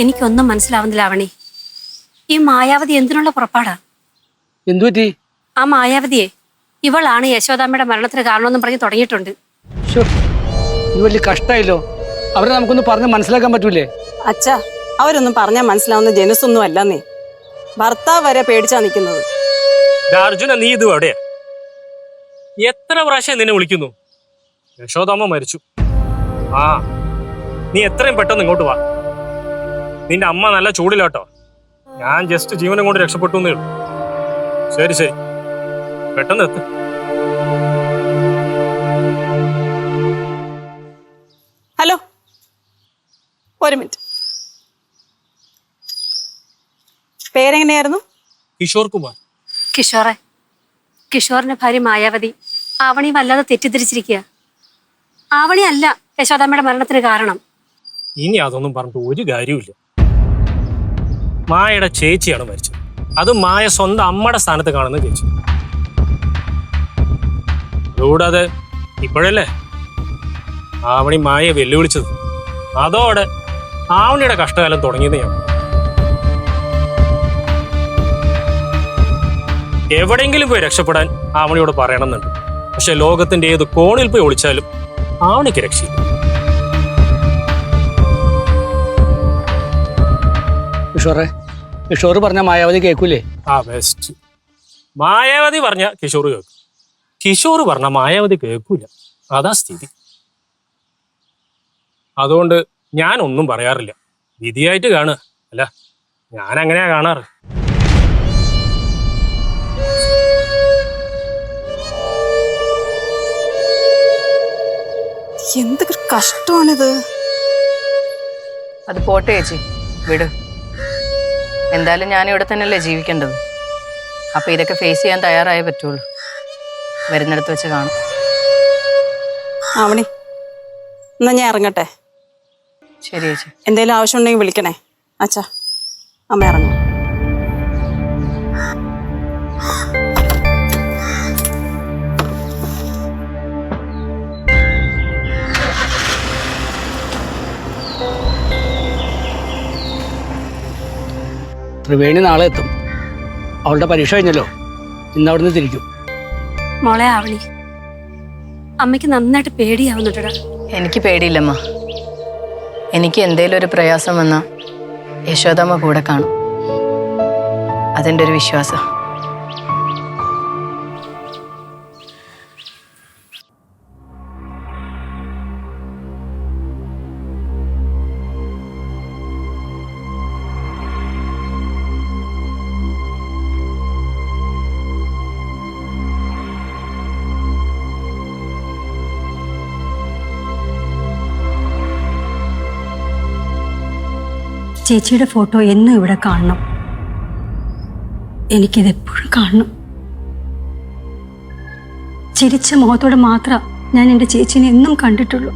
എനിക്കൊന്നും മനസ്സിലാവുന്നില്ല അവണി ഈ മായാവതി എന്തിനുള്ള പുറപ്പാടാ? എന്തുപറ്റി ആ മായാവതിയെ ഇവളാണ് യശോദാമ്മയുടെ മരണത്തിന് കാരണമെന്നും പറഞ്ഞ് തുടങ്ങിയിട്ടുണ്ട്. ഇത് വലിയ കഷ്ടായില്ലോ. അവരെ നമുക്കൊന്ന് പറഞ്ഞ് മനസ്സിലാക്കാൻ പറ്റൂലേ? അച്ഛാ അവരൊന്നും പറഞ്ഞാൽ മനസ്സിലാവുന്ന ജനസൊന്നും അല്ലെന്നേ. ഭർത്താവ് വരെ പേടിച്ചാ നിൽക്കുന്നത്. ദാ അർജുന നീ ഇത് എവിടെയാ? എത്ര പ്രാവശ്യം നിന്നെ വിളിക്കുന്നു? യശോദാമ്മ മരിച്ചു. ആ നീ എത്രയും പെട്ടെന്ന് ഇങ്ങോട്ട് വാ. നിന്റെ അമ്മ നല്ല ചൂടിലാട്ടോ. ഞാൻ ജസ്റ്റ് ജീവനം കൊണ്ട് രക്ഷപ്പെട്ടു എന്നേ ഉള്ളൂ. ശരി ശരി. പെട്ടെന്ന് എത്ത്. ഹലോ. ഒരു മിനിറ്റ്. പേരെങ്ങനെയായിരുന്നു? കിഷോർ കുമാർ. കിഷോറെ കിഷോറിന്റെ ഭാര്യ മായാവതി ആവണി വല്ലാതെ തെറ്റിദ്ധരിച്ചിരിക്കുക ആവണി അല്ല യശോദാമ്മയുടെ മരണത്തിന് കാരണം. ഇനി അതൊന്നും പറഞ്ഞിട്ട് ഒരു കാര്യമില്ല മായയുടെ ചേച്ചിയാണ് മരിച്ചത്. അത് മായ സ്വന്തം അമ്മയുടെ സ്ഥാനത്ത് കാണുന്ന ചേച്ചി. അതുകൂടാതെ ഇപ്പോഴല്ലേ ആവണി മായയെ വെല്ലുവിളിച്ചത്? അതോടെ ആവണിയുടെ കഷ്ടകാലം തുടങ്ങിയത് ഞാൻ എവിടെയെങ്കിലും പോയി രക്ഷപ്പെടാൻ ആവണിയോട് പറയണമെന്നുണ്ട്. പക്ഷെ ലോകത്തിന്റെ ഏത് കോണിൽ പോയി ഒളിച്ചാലും ആവണിക്ക് രക്ഷയില്ല. കിഷോറെ കിഷോർ പറഞ്ഞ മായാവതി കേൾക്കൂലേ ആ ബെസ്റ്റ് മായാവതി പറഞ്ഞ കിഷോർ കേൾക്കും. കിഷോർ പറഞ്ഞ മായാവതി കേൾക്കൂല. അതാ സ്ഥിതി. അതുകൊണ്ട് ഞാൻ ഒന്നും പറയാറില്ല. വിധിയായിട്ട് കാണുക അല്ല? ഞാൻ അങ്ങനെയാ കാണാറ്. എന്തൊക്കെ കഷ്ടമാണിത്. അത് പോട്ടെ ചേച്ചി. വിട്. എന്തായാലും ഞാൻ ഇവിടെ തന്നെയല്ലേ ജീവിക്കേണ്ടത്. അപ്പൊ ഇതൊക്കെ ഫേസ് ചെയ്യാൻ തയ്യാറായേ പറ്റുള്ളൂ. വരുന്നിടത്ത് വെച്ച് കാണും. ആവണി എന്നാ ഞാൻ ഇറങ്ങട്ടെ? ശരി ചേച്ചി. എന്തെങ്കിലും ആവശ്യം ഉണ്ടെങ്കിൽ വിളിക്കണേ. അച്ഛാ അമ്മ ഇറങ്ങും. ത്രിവേണി നാളെ എത്തും. അവളുടെ പരീക്ഷ കഴിഞ്ഞല്ലോ. ഇന്ന് അവിടുന്ന് തിരിക്കും. മോളെ ആവണി. അമ്മയ്ക്ക് നന്നായിട്ട് പേടിയാവുന്നുണ്ടടാ. എനിക്ക് പേടിയില്ലമ്മ. എനിക്ക് എന്തേലും ഒരു പ്രയാസം വന്നാൽ യശോദമ്മ കൂടെ കാണും. അതെന്റെ ഒരു വിശ്വാസം. ചേച്ചിയുടെ ഫോട്ടോ എന്നും ഇവിടെ കാണണം. എനിക്കിത് എപ്പോഴും കാണണം. ചിരിച്ച മുഖത്തോടെ മാത്രം ഞാൻ എന്റെ ചേച്ചീനെ എന്നും കണ്ടിട്ടുള്ളൂ.